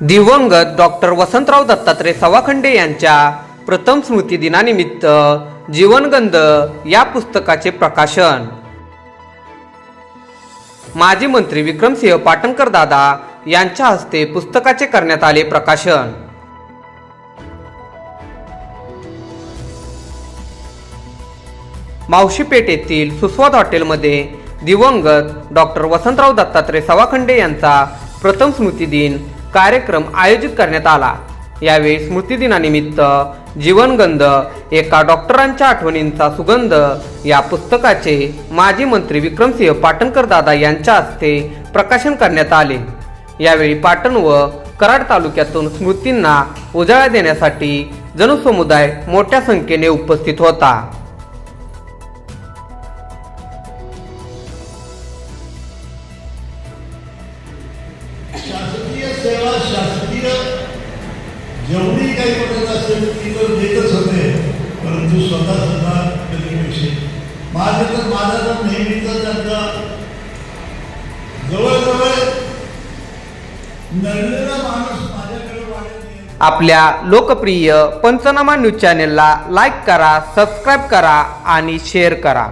दिवंगत डॉक्टर वसंतराव दत्तात्रय सवाखंडे यांच्या प्रथम स्मृती दिनानिमित्त जीवनगंध या पुस्तकाचे प्रकाशन. माजी मंत्री विक्रमसिंह पाटणकर दादा यांच्या हस्ते पुस्तकाचे करण्यात आले प्रकाशन. मावशीपेठ येथील सुस्वाद हॉटेलमध्ये दिवंगत डॉक्टर वसंतराव दत्तात्रय सवाखंडे यांचा प्रथम स्मृती दिन कार्यक्रम आयोजित करण्यात आला. यावेळी स्मृतिदिनानिमित्त जीवनगंध एका डॉक्टरांच्या आठवणींचा सुगंध या पुस्तकाचे माजी मंत्री विक्रमसिंह पाटणकर दादा यांच्या हस्ते प्रकाशन करण्यात आले. यावेळी पाटण व कराड तालुक्यातून स्मृतींना उजाळा देण्यासाठी जनसमुदाय मोठ्या संख्येने उपस्थित होता. शासकीय सेवा शासकीय जेवढी काही पद्धत असेल ती तर देतच होते. परंतु स्वतः सुद्धा कधी पैसे. माझं तर माझा तर नेहमीचा त्यांचा जवळजवळ नडलेला माणूस माझ्याकडे वाढत आपल्या लोकप्रिय पंचनामा न्यूज चॅनेलला लाईक करा सबस्क्राईब करा आणि शेअर करा.